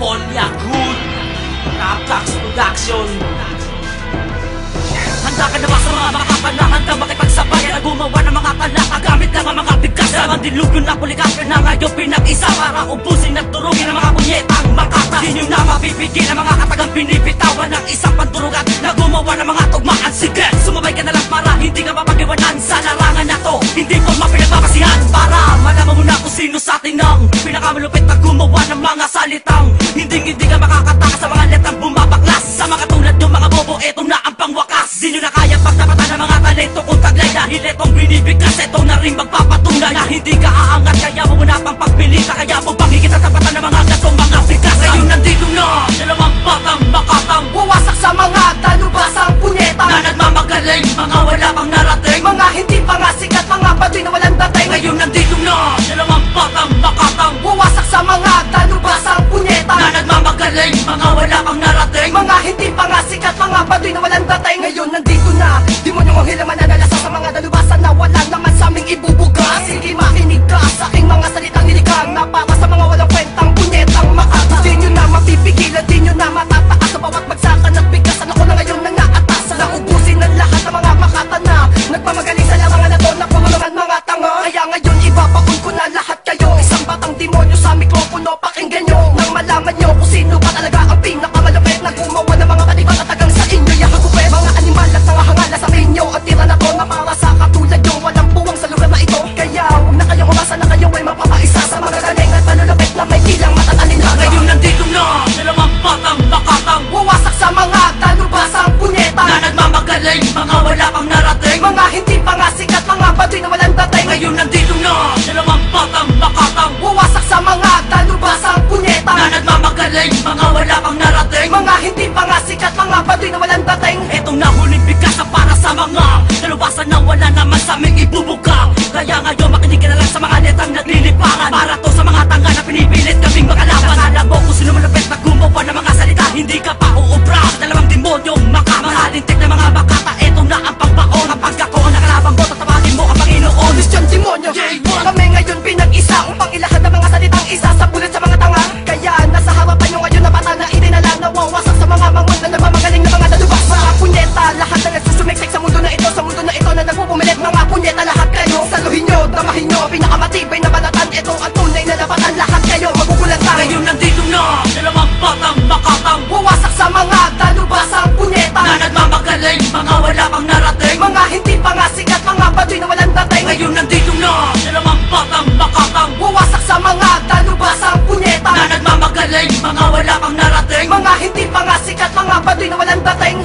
Yakut Taptax Production Handa ka na ba sa mga makapanahan ka? Makipagsabayan na gumawa ng mga talaka gamit ang mga bigkas Ang dilugyo na pulikapir na ngayon pinag-isa para ubusin at turugin ang mga punyetang makata. Di nyo na mapipigil ang mga katagang binibitawan ng isang pandurugan na gumawa ng mga tugmaan Sige, sumabay ka na lang para hindi ka mapag-iwanan sa larangan na to. Hindi ko mapinagbabasihan para hindi ka aangat, kaya mo muna pang pagpilita Kaya mo pang higit at tapatan ng mga gatong mga bigas Ngayon nandito na, dalawang batang makatang Wawasak sa mga talubasang punyeta. Na nagmamagaling, mga wala pang narating. Mga hindi pa nga sikat, mga baduy na walang dating Ngayon nandito na, dalawang batang makatang Wawasak sa mga talubasang punyeta. Na nagmamagaling, mga wala pang narating. Mga hindi pa nga sikat, mga baduy na walang dating Ngayon nandito na, demonyo ang hilaman na nalasa sa mga dalubasan Na wala naman sa aming ibubuga Sige makinig malaman nyo kung sino ba talaga ang pinakamalapit Na gumawa ng mga katibat at tagang sa inyo. Yakagupet mga animal at nangahangala sa inyo At tira na to na para sa katulad nyo. Walang puwang sa lugar na ito. Kaya huwag na kayong umasa na kayo ay mapapaisa Sa mga galing at manulupit na may bilang matatanin Ngayon nandito na, dalawang batang makatang Wawasak sa mga talubasang punyeta. Na nagmamagaling, mga wala pang narating. Mga hindi pa nga sikat, mga baduy na walang dating Ngayon nandito na, dalawang batang makatang Wawasak Mga hindi nga sikat, mga baduy na walang dating. Etong nahuling wala pang narating. Mga hindi mga sikat, mga baduy na walang dating.